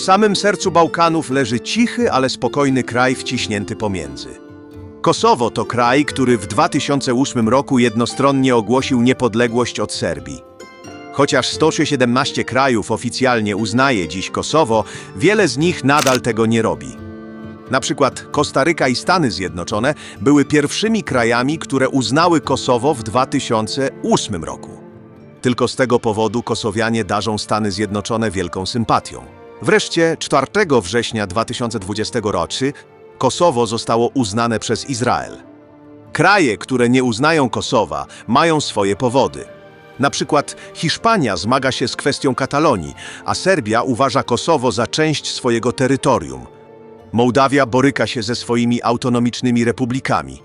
W samym sercu Bałkanów leży cichy, ale spokojny kraj wciśnięty pomiędzy. Kosowo to kraj, który w 2008 roku jednostronnie ogłosił niepodległość od Serbii. Chociaż 117 krajów oficjalnie uznaje dziś Kosowo, wiele z nich nadal tego nie robi. Na przykład Kostaryka i Stany Zjednoczone były pierwszymi krajami, które uznały Kosowo w 2008 roku. Tylko z tego powodu Kosowianie darzą Stany Zjednoczone wielką sympatią. Wreszcie 4 września 2020 roku Kosowo zostało uznane przez Izrael. Kraje, które nie uznają Kosowa, mają swoje powody. Na przykład Hiszpania zmaga się z kwestią Katalonii, a Serbia uważa Kosowo za część swojego terytorium. Mołdawia boryka się ze swoimi autonomicznymi republikami.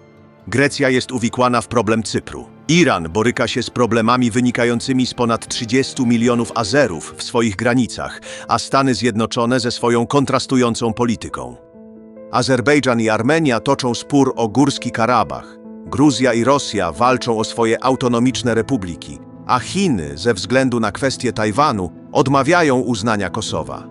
Grecja jest uwikłana w problem Cypru. Iran boryka się z problemami wynikającymi z ponad 30 milionów Azerów w swoich granicach, a Stany Zjednoczone ze swoją kontrastującą polityką. Azerbejdżan i Armenia toczą spór o Górski Karabach. Gruzja i Rosja walczą o swoje autonomiczne republiki, a Chiny ze względu na kwestię Tajwanu odmawiają uznania Kosowa.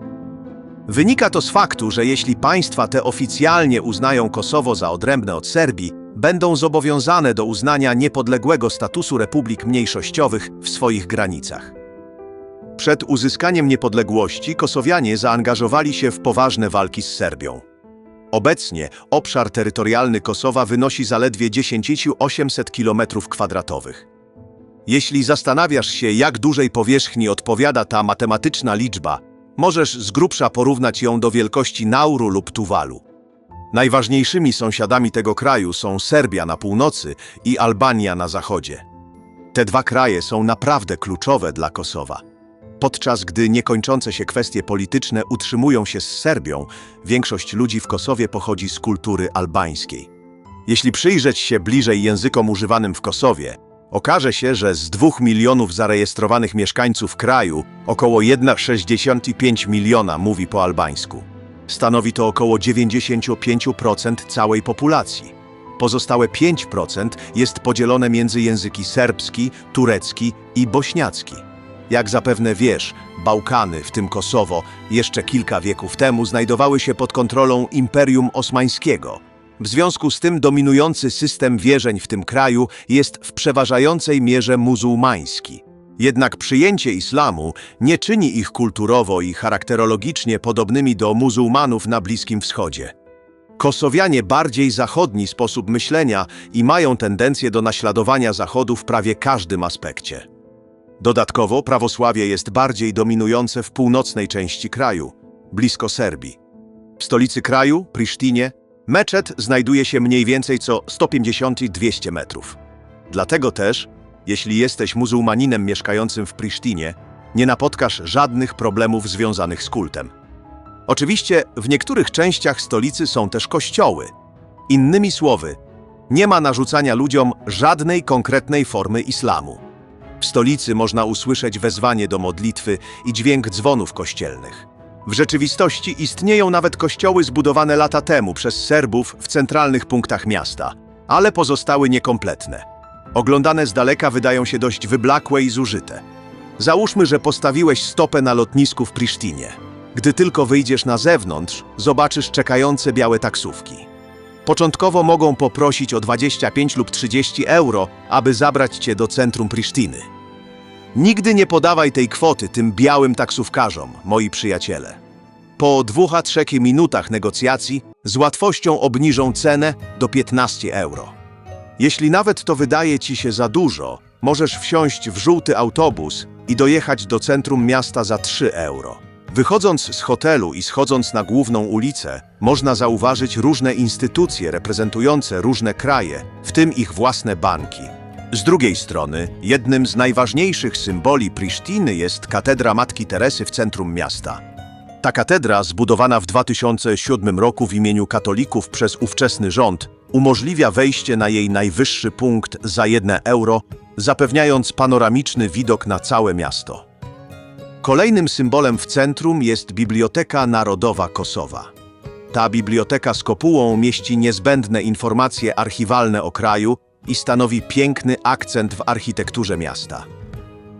Wynika to z faktu, że jeśli państwa te oficjalnie uznają Kosowo za odrębne od Serbii, będą zobowiązane do uznania niepodległego statusu republik mniejszościowych w swoich granicach. Przed uzyskaniem niepodległości Kosowianie zaangażowali się w poważne walki z Serbią. Obecnie obszar terytorialny Kosowa wynosi zaledwie 10 800 km2. Jeśli zastanawiasz się, jak dużej powierzchni odpowiada ta matematyczna liczba, możesz z grubsza porównać ją do wielkości Nauru lub Tuwalu. Najważniejszymi sąsiadami tego kraju są Serbia na północy i Albania na zachodzie. Te dwa kraje są naprawdę kluczowe dla Kosowa. Podczas gdy niekończące się kwestie polityczne utrzymują się z Serbią, większość ludzi w Kosowie pochodzi z kultury albańskiej. Jeśli przyjrzeć się bliżej językom używanym w Kosowie, okaże się, że z 2 milionów zarejestrowanych mieszkańców kraju około 1,65 miliona mówi po albańsku. Stanowi to około 95% całej populacji. Pozostałe 5% jest podzielone między języki serbski, turecki i bośniacki. Jak zapewne wiesz, Bałkany, w tym Kosowo, jeszcze kilka wieków temu znajdowały się pod kontrolą Imperium Osmańskiego. W związku z tym dominujący system wierzeń w tym kraju jest w przeważającej mierze muzułmański. Jednak przyjęcie islamu nie czyni ich kulturowo i charakterologicznie podobnymi do muzułmanów na Bliskim Wschodzie. Kosowianie bardziej zachodni sposób myślenia i mają tendencję do naśladowania Zachodu w prawie każdym aspekcie. Dodatkowo prawosławie jest bardziej dominujące w północnej części kraju, blisko Serbii. W stolicy kraju, Prisztinie, meczet znajduje się mniej więcej co 150-200 metrów. Dlatego też, jeśli jesteś muzułmaninem mieszkającym w Prisztinie, nie napotkasz żadnych problemów związanych z kultem. Oczywiście w niektórych częściach stolicy są też kościoły. Innymi słowy, nie ma narzucania ludziom żadnej konkretnej formy islamu. W stolicy można usłyszeć wezwanie do modlitwy i dźwięk dzwonów kościelnych. W rzeczywistości istnieją nawet kościoły zbudowane lata temu przez Serbów w centralnych punktach miasta, ale pozostały niekompletne. Oglądane z daleka wydają się dość wyblakłe i zużyte. Załóżmy, że postawiłeś stopę na lotnisku w Prisztinie. Gdy tylko wyjdziesz na zewnątrz, zobaczysz czekające białe taksówki. Początkowo mogą poprosić o 25 lub 30 euro, aby zabrać cię do centrum Prisztiny. Nigdy nie podawaj tej kwoty tym białym taksówkarzom, moi przyjaciele. Po dwóch a trzech minutach negocjacji z łatwością obniżą cenę do 15 euro. Jeśli nawet to wydaje ci się za dużo, możesz wsiąść w żółty autobus i dojechać do centrum miasta za 3 euro. Wychodząc z hotelu i schodząc na główną ulicę, można zauważyć różne instytucje reprezentujące różne kraje, w tym ich własne banki. Z drugiej strony, jednym z najważniejszych symboli Prisztiny jest katedra Matki Teresy w centrum miasta. Ta katedra, zbudowana w 2007 roku w imieniu katolików przez ówczesny rząd, umożliwia wejście na jej najwyższy punkt za 1 euro, zapewniając panoramiczny widok na całe miasto. Kolejnym symbolem w centrum jest Biblioteka Narodowa Kosowa. Ta biblioteka z kopułą mieści niezbędne informacje archiwalne o kraju i stanowi piękny akcent w architekturze miasta.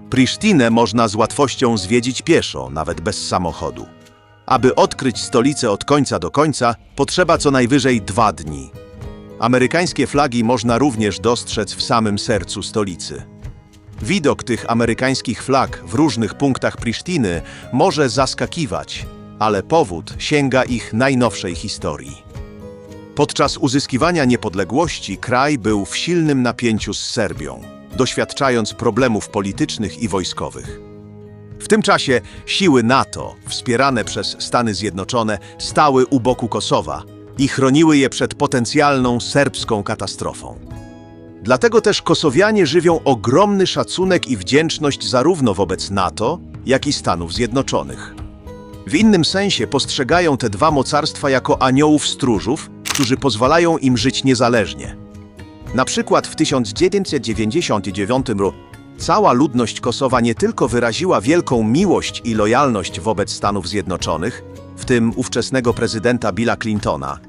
Prisztinę można z łatwością zwiedzić pieszo, nawet bez samochodu. Aby odkryć stolicę od końca do końca, potrzeba co najwyżej dwa dni. Amerykańskie flagi można również dostrzec w samym sercu stolicy. Widok tych amerykańskich flag w różnych punktach Prisztiny może zaskakiwać, ale powód sięga ich najnowszej historii. Podczas uzyskiwania niepodległości kraj był w silnym napięciu z Serbią, doświadczając problemów politycznych i wojskowych. W tym czasie siły NATO, wspierane przez Stany Zjednoczone, stały u boku Kosowa i chroniły je przed potencjalną serbską katastrofą. Dlatego też Kosowianie żywią ogromny szacunek i wdzięczność zarówno wobec NATO, jak i Stanów Zjednoczonych. W innym sensie postrzegają te dwa mocarstwa jako aniołów stróżów, którzy pozwalają im żyć niezależnie. Na przykład w 1999 roku cała ludność Kosowa nie tylko wyraziła wielką miłość i lojalność wobec Stanów Zjednoczonych, w tym ówczesnego prezydenta Billa Clintona,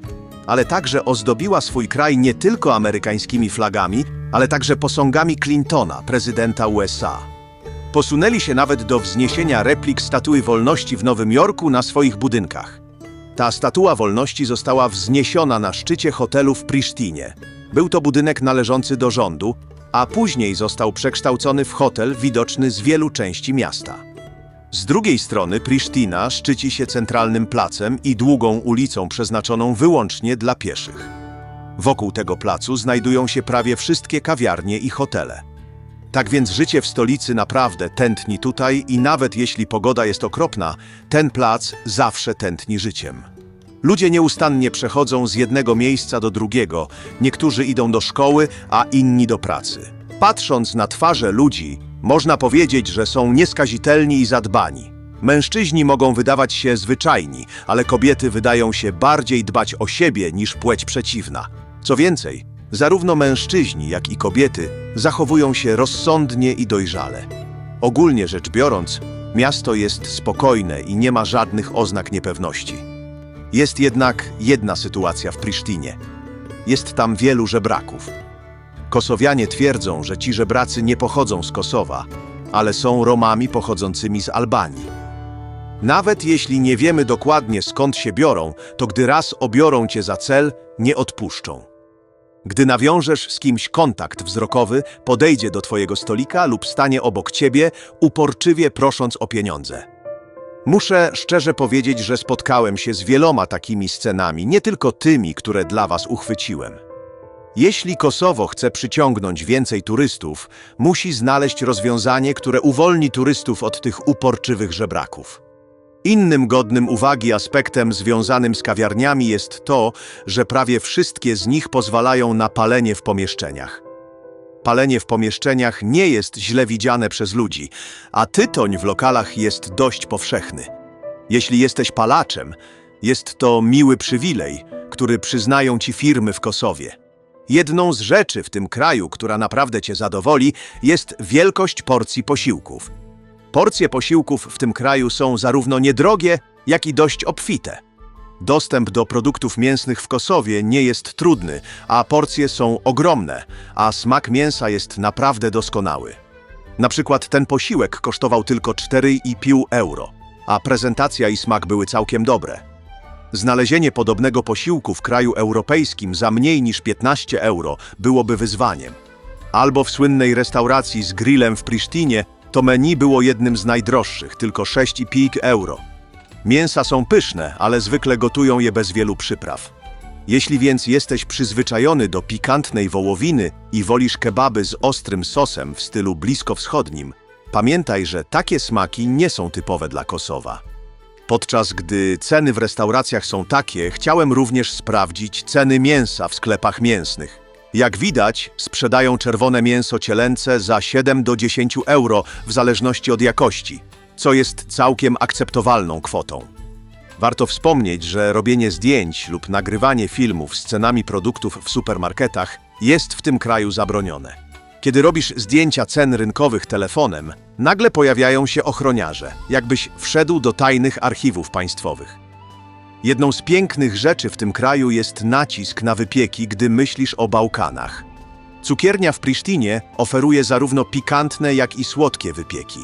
ale także ozdobiła swój kraj nie tylko amerykańskimi flagami, ale także posągami Clintona, prezydenta USA. Posunęli się nawet do wzniesienia replik Statui Wolności w Nowym Jorku na swoich budynkach. Ta statua wolności została wzniesiona na szczycie hotelu w Prisztinie. Był to budynek należący do rządu, a później został przekształcony w hotel widoczny z wielu części miasta. Z drugiej strony Prisztina szczyci się centralnym placem i długą ulicą przeznaczoną wyłącznie dla pieszych. Wokół tego placu znajdują się prawie wszystkie kawiarnie i hotele. Tak więc życie w stolicy naprawdę tętni tutaj i nawet jeśli pogoda jest okropna, ten plac zawsze tętni życiem. Ludzie nieustannie przechodzą z jednego miejsca do drugiego, niektórzy idą do szkoły, a inni do pracy. Patrząc na twarze ludzi, można powiedzieć, że są nieskazitelni i zadbani. Mężczyźni mogą wydawać się zwyczajni, ale kobiety wydają się bardziej dbać o siebie niż płeć przeciwna. Co więcej, zarówno mężczyźni, jak i kobiety zachowują się rozsądnie i dojrzale. Ogólnie rzecz biorąc, miasto jest spokojne i nie ma żadnych oznak niepewności. Jest jednak jedna sytuacja w Prisztinie. Jest tam wielu żebraków. Kosowianie twierdzą, że ci żebracy nie pochodzą z Kosowa, ale są Romami pochodzącymi z Albanii. Nawet jeśli nie wiemy dokładnie skąd się biorą, to gdy raz obiorą cię za cel, nie odpuszczą. Gdy nawiążesz z kimś kontakt wzrokowy, podejdzie do twojego stolika lub stanie obok ciebie, uporczywie prosząc o pieniądze. Muszę szczerze powiedzieć, że spotkałem się z wieloma takimi scenami, nie tylko tymi, które dla was uchwyciłem. Jeśli Kosowo chce przyciągnąć więcej turystów, musi znaleźć rozwiązanie, które uwolni turystów od tych uporczywych żebraków. Innym godnym uwagi aspektem związanym z kawiarniami jest to, że prawie wszystkie z nich pozwalają na palenie w pomieszczeniach. Palenie w pomieszczeniach nie jest źle widziane przez ludzi, a tytoń w lokalach jest dość powszechny. Jeśli jesteś palaczem, jest to miły przywilej, który przyznają ci firmy w Kosowie. Jedną z rzeczy w tym kraju, która naprawdę cię zadowoli, jest wielkość porcji posiłków. Porcje posiłków w tym kraju są zarówno niedrogie, jak i dość obfite. Dostęp do produktów mięsnych w Kosowie nie jest trudny, a porcje są ogromne, a smak mięsa jest naprawdę doskonały. Na przykład ten posiłek kosztował tylko 4,5 euro, a prezentacja i smak były całkiem dobre. Znalezienie podobnego posiłku w kraju europejskim za mniej niż 15 euro byłoby wyzwaniem. Albo w słynnej restauracji z grillem w Prisztinie to menu było jednym z najdroższych, tylko 6,5 euro. Mięsa są pyszne, ale zwykle gotują je bez wielu przypraw. Jeśli więc jesteś przyzwyczajony do pikantnej wołowiny i wolisz kebaby z ostrym sosem w stylu bliskowschodnim, pamiętaj, że takie smaki nie są typowe dla Kosowa. Podczas gdy ceny w restauracjach są takie, chciałem również sprawdzić ceny mięsa w sklepach mięsnych. Jak widać, sprzedają czerwone mięso cielęce za 7 do 10 euro w zależności od jakości, co jest całkiem akceptowalną kwotą. Warto wspomnieć, że robienie zdjęć lub nagrywanie filmów z cenami produktów w supermarketach jest w tym kraju zabronione. Kiedy robisz zdjęcia cen rynkowych telefonem, nagle pojawiają się ochroniarze, jakbyś wszedł do tajnych archiwów państwowych. Jedną z pięknych rzeczy w tym kraju jest nacisk na wypieki, gdy myślisz o Bałkanach. Cukiernia w Prisztinie oferuje zarówno pikantne, jak i słodkie wypieki.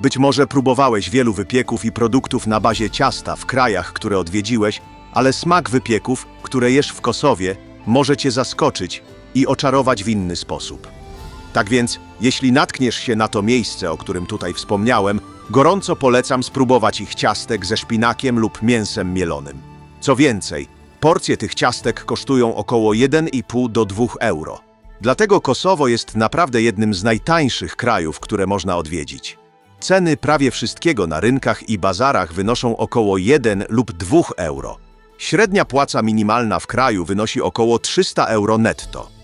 Być może próbowałeś wielu wypieków i produktów na bazie ciasta w krajach, które odwiedziłeś, ale smak wypieków, które jesz w Kosowie, może cię zaskoczyć i oczarować w inny sposób. Tak więc, jeśli natkniesz się na to miejsce, o którym tutaj wspomniałem, gorąco polecam spróbować ich ciastek ze szpinakiem lub mięsem mielonym. Co więcej, porcje tych ciastek kosztują około 1,5 do 2 euro. Dlatego Kosowo jest naprawdę jednym z najtańszych krajów, które można odwiedzić. Ceny prawie wszystkiego na rynkach i bazarach wynoszą około 1 lub 2 euro. Średnia płaca minimalna w kraju wynosi około 300 euro netto.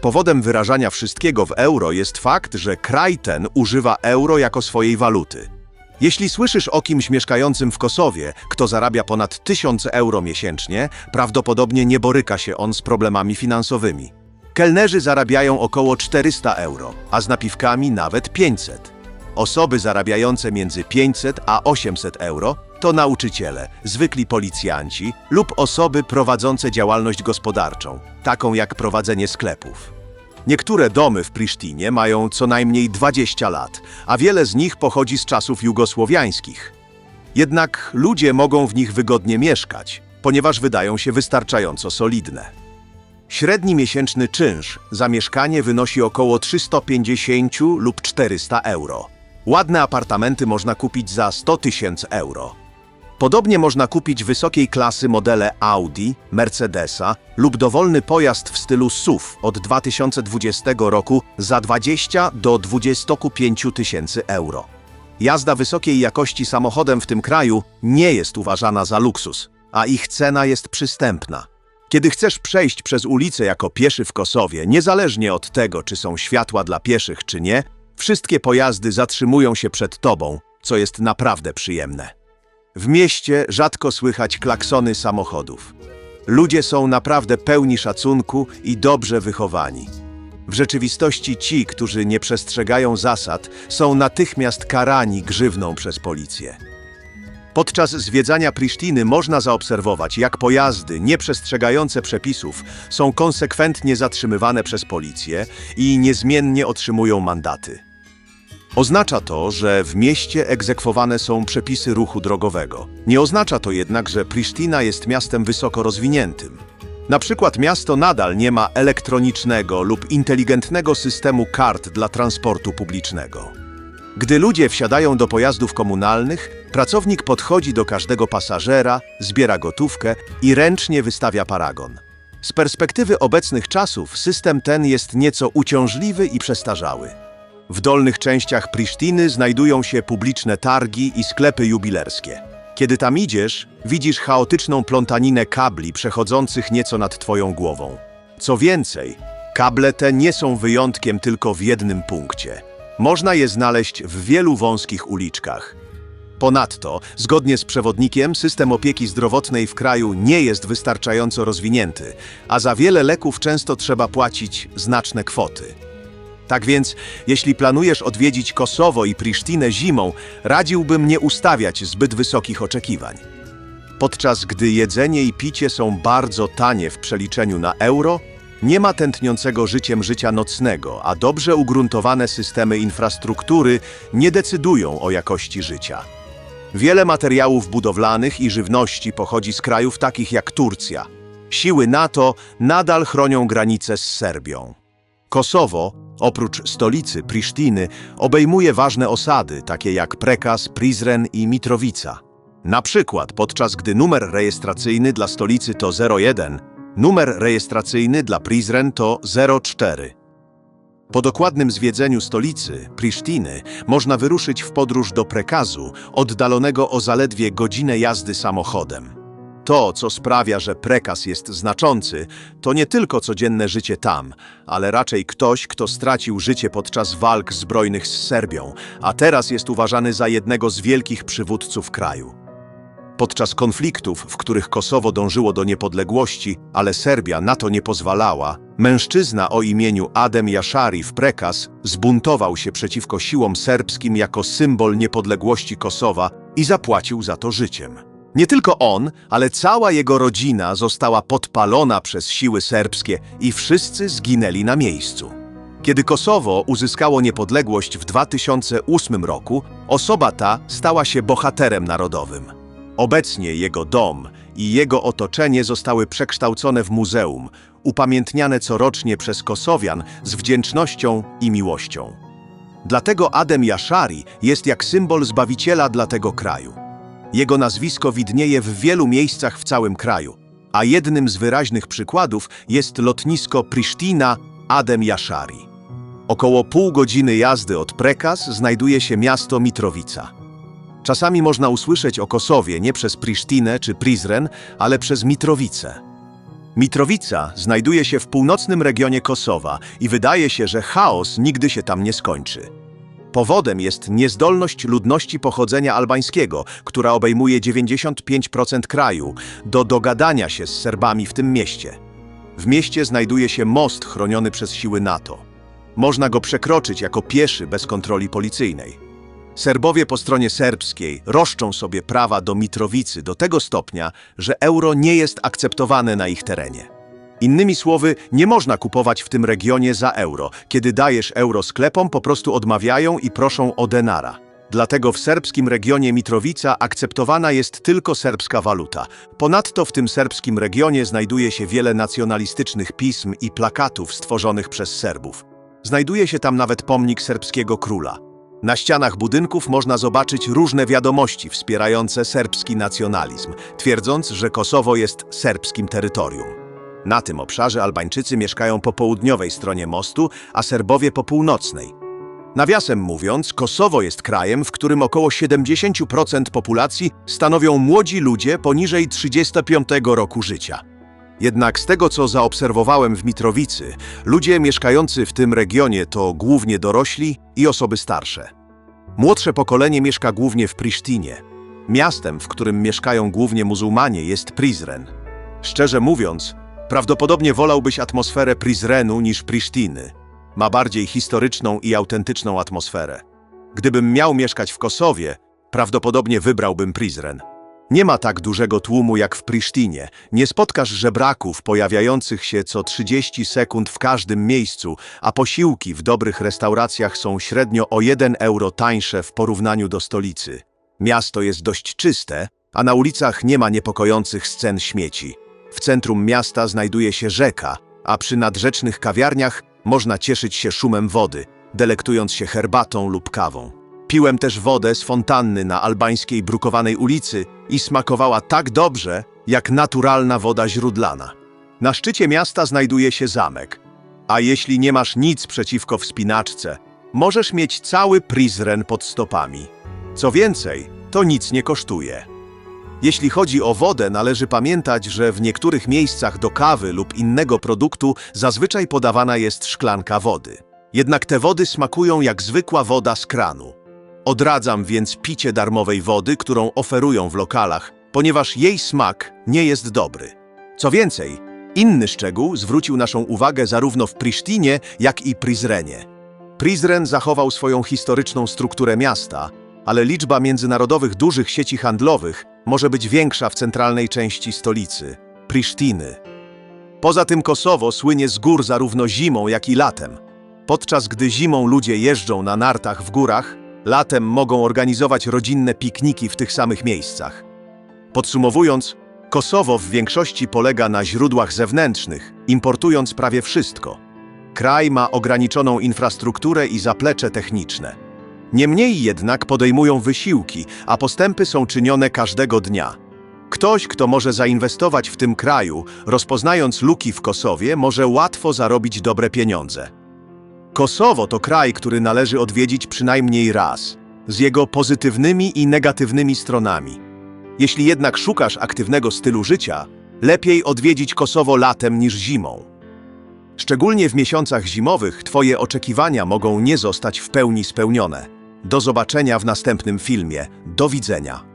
Powodem wyrażania wszystkiego w euro jest fakt, że kraj ten używa euro jako swojej waluty. Jeśli słyszysz o kimś mieszkającym w Kosowie, kto zarabia ponad 1000 euro miesięcznie, prawdopodobnie nie boryka się on z problemami finansowymi. Kelnerzy zarabiają około 400 euro, a z napiwkami nawet 500. Osoby zarabiające między 500 a 800 euro to nauczyciele, zwykli policjanci lub osoby prowadzące działalność gospodarczą, taką jak prowadzenie sklepów. Niektóre domy w Prisztinie mają co najmniej 20 lat, a wiele z nich pochodzi z czasów jugosłowiańskich. Jednak ludzie mogą w nich wygodnie mieszkać, ponieważ wydają się wystarczająco solidne. Średni miesięczny czynsz za mieszkanie wynosi około 350 lub 400 euro. Ładne apartamenty można kupić za 100 tysięcy euro. Podobnie można kupić wysokiej klasy modele Audi, Mercedesa lub dowolny pojazd w stylu SUV od 2020 roku za 20 do 25 tysięcy euro. Jazda wysokiej jakości samochodem w tym kraju nie jest uważana za luksus, a ich cena jest przystępna. Kiedy chcesz przejść przez ulicę jako pieszy w Kosowie, niezależnie od tego, czy są światła dla pieszych, czy nie, wszystkie pojazdy zatrzymują się przed tobą, co jest naprawdę przyjemne. W mieście rzadko słychać klaksony samochodów. Ludzie są naprawdę pełni szacunku i dobrze wychowani. W rzeczywistości ci, którzy nie przestrzegają zasad, są natychmiast karani grzywną przez policję. Podczas zwiedzania Prisztiny można zaobserwować, jak pojazdy nieprzestrzegające przepisów są konsekwentnie zatrzymywane przez policję i niezmiennie otrzymują mandaty. Oznacza to, że w mieście egzekwowane są przepisy ruchu drogowego. Nie oznacza to jednak, że Prisztina jest miastem wysoko rozwiniętym. Na przykład miasto nadal nie ma elektronicznego lub inteligentnego systemu kart dla transportu publicznego. Gdy ludzie wsiadają do pojazdów komunalnych, pracownik podchodzi do każdego pasażera, zbiera gotówkę i ręcznie wystawia paragon. Z perspektywy obecnych czasów system ten jest nieco uciążliwy i przestarzały. W dolnych częściach Prisztiny znajdują się publiczne targi i sklepy jubilerskie. Kiedy tam idziesz, widzisz chaotyczną plątaninę kabli przechodzących nieco nad twoją głową. Co więcej, kable te nie są wyjątkiem tylko w jednym punkcie. Można je znaleźć w wielu wąskich uliczkach. Ponadto, zgodnie z przewodnikiem, system opieki zdrowotnej w kraju nie jest wystarczająco rozwinięty, a za wiele leków często trzeba płacić znaczne kwoty. Tak więc, jeśli planujesz odwiedzić Kosowo i Prisztinę zimą, radziłbym nie ustawiać zbyt wysokich oczekiwań. Podczas gdy jedzenie i picie są bardzo tanie w przeliczeniu na euro, nie ma tętniącego życiem życia nocnego, a dobrze ugruntowane systemy infrastruktury nie decydują o jakości życia. Wiele materiałów budowlanych i żywności pochodzi z krajów takich jak Turcja. Siły NATO nadal chronią granice z Serbią. Kosowo, oprócz stolicy Prisztiny, obejmuje ważne osady, takie jak Prekas, Prizren i Mitrovica. Na przykład, podczas gdy numer rejestracyjny dla stolicy to 01, numer rejestracyjny dla Prizren to 04. Po dokładnym zwiedzeniu stolicy, Prisztiny, można wyruszyć w podróż do Prekazu, oddalonego o zaledwie godzinę jazdy samochodem. To, co sprawia, że Prekas jest znaczący, to nie tylko codzienne życie tam, ale raczej ktoś, kto stracił życie podczas walk zbrojnych z Serbią, a teraz jest uważany za jednego z wielkich przywódców kraju. Podczas konfliktów, w których Kosowo dążyło do niepodległości, ale Serbia na to nie pozwalała, mężczyzna o imieniu Adem Jaszari w Prekas zbuntował się przeciwko siłom serbskim jako symbol niepodległości Kosowa i zapłacił za to życiem. Nie tylko on, ale cała jego rodzina została podpalona przez siły serbskie i wszyscy zginęli na miejscu. Kiedy Kosowo uzyskało niepodległość w 2008 roku, osoba ta stała się bohaterem narodowym. Obecnie jego dom i jego otoczenie zostały przekształcone w muzeum, upamiętniane corocznie przez Kosowian z wdzięcznością i miłością. Dlatego Adem Jaszari jest jak symbol zbawiciela dla tego kraju. Jego nazwisko widnieje w wielu miejscach w całym kraju, a jednym z wyraźnych przykładów jest lotnisko Prisztina Adem Jaszari. Około pół godziny jazdy od Prekaz znajduje się miasto Mitrowica. Czasami można usłyszeć o Kosowie nie przez Prisztinę czy Prizren, ale przez Mitrowice. Mitrowica znajduje się w północnym regionie Kosowa i wydaje się, że chaos nigdy się tam nie skończy. Powodem jest niezdolność ludności pochodzenia albańskiego, która obejmuje 95% kraju, do dogadania się z Serbami w tym mieście. W mieście znajduje się most chroniony przez siły NATO. Można go przekroczyć jako pieszy bez kontroli policyjnej. Serbowie po stronie serbskiej roszczą sobie prawa do Mitrowicy do tego stopnia, że euro nie jest akceptowane na ich terenie. Innymi słowy, nie można kupować w tym regionie za euro. Kiedy dajesz euro sklepom, po prostu odmawiają i proszą o denara. Dlatego w serbskim regionie Mitrowica akceptowana jest tylko serbska waluta. Ponadto w tym serbskim regionie znajduje się wiele nacjonalistycznych pism i plakatów stworzonych przez Serbów. Znajduje się tam nawet pomnik serbskiego króla. Na ścianach budynków można zobaczyć różne wiadomości wspierające serbski nacjonalizm, twierdząc, że Kosowo jest serbskim terytorium. Na tym obszarze Albańczycy mieszkają po południowej stronie mostu, a Serbowie po północnej. Nawiasem mówiąc, Kosowo jest krajem, w którym około 70% populacji stanowią młodzi ludzie poniżej 35 roku życia. Jednak z tego, co zaobserwowałem w Mitrowicy, ludzie mieszkający w tym regionie to głównie dorośli i osoby starsze. Młodsze pokolenie mieszka głównie w Prisztinie. Miastem, w którym mieszkają głównie muzułmanie, jest Prizren. Szczerze mówiąc, prawdopodobnie wolałbyś atmosferę Prizrenu niż Prisztiny. Ma bardziej historyczną i autentyczną atmosferę. Gdybym miał mieszkać w Kosowie, prawdopodobnie wybrałbym Prizren. Nie ma tak dużego tłumu jak w Prisztinie. Nie spotkasz żebraków pojawiających się co 30 sekund w każdym miejscu, a posiłki w dobrych restauracjach są średnio o 1 euro tańsze w porównaniu do stolicy. Miasto jest dość czyste, a na ulicach nie ma niepokojących scen śmieci. W centrum miasta znajduje się rzeka, a przy nadrzecznych kawiarniach można cieszyć się szumem wody, delektując się herbatą lub kawą. Piłem też wodę z fontanny na albańskiej brukowanej ulicy i smakowała tak dobrze, jak naturalna woda źródlana. Na szczycie miasta znajduje się zamek. A jeśli nie masz nic przeciwko wspinaczce, możesz mieć cały Prizren pod stopami. Co więcej, to nic nie kosztuje. Jeśli chodzi o wodę, należy pamiętać, że w niektórych miejscach do kawy lub innego produktu zazwyczaj podawana jest szklanka wody. Jednak te wody smakują jak zwykła woda z kranu. Odradzam więc picie darmowej wody, którą oferują w lokalach, ponieważ jej smak nie jest dobry. Co więcej, inny szczegół zwrócił naszą uwagę zarówno w Prisztinie, jak i Prizrenie. Prizren zachował swoją historyczną strukturę miasta, ale liczba międzynarodowych dużych sieci handlowych może być większa w centralnej części stolicy, Prisztiny. Poza tym Kosowo słynie z gór zarówno zimą, jak i latem. Podczas gdy zimą ludzie jeżdżą na nartach w górach, latem mogą organizować rodzinne pikniki w tych samych miejscach. Podsumowując, Kosowo w większości polega na źródłach zewnętrznych, importując prawie wszystko. Kraj ma ograniczoną infrastrukturę i zaplecze techniczne. Niemniej jednak podejmują wysiłki, a postępy są czynione każdego dnia. Ktoś, kto może zainwestować w tym kraju, rozpoznając luki w Kosowie, może łatwo zarobić dobre pieniądze. Kosowo to kraj, który należy odwiedzić przynajmniej raz, z jego pozytywnymi i negatywnymi stronami. Jeśli jednak szukasz aktywnego stylu życia, lepiej odwiedzić Kosowo latem niż zimą. Szczególnie w miesiącach zimowych Twoje oczekiwania mogą nie zostać w pełni spełnione. Do zobaczenia w następnym filmie. Do widzenia.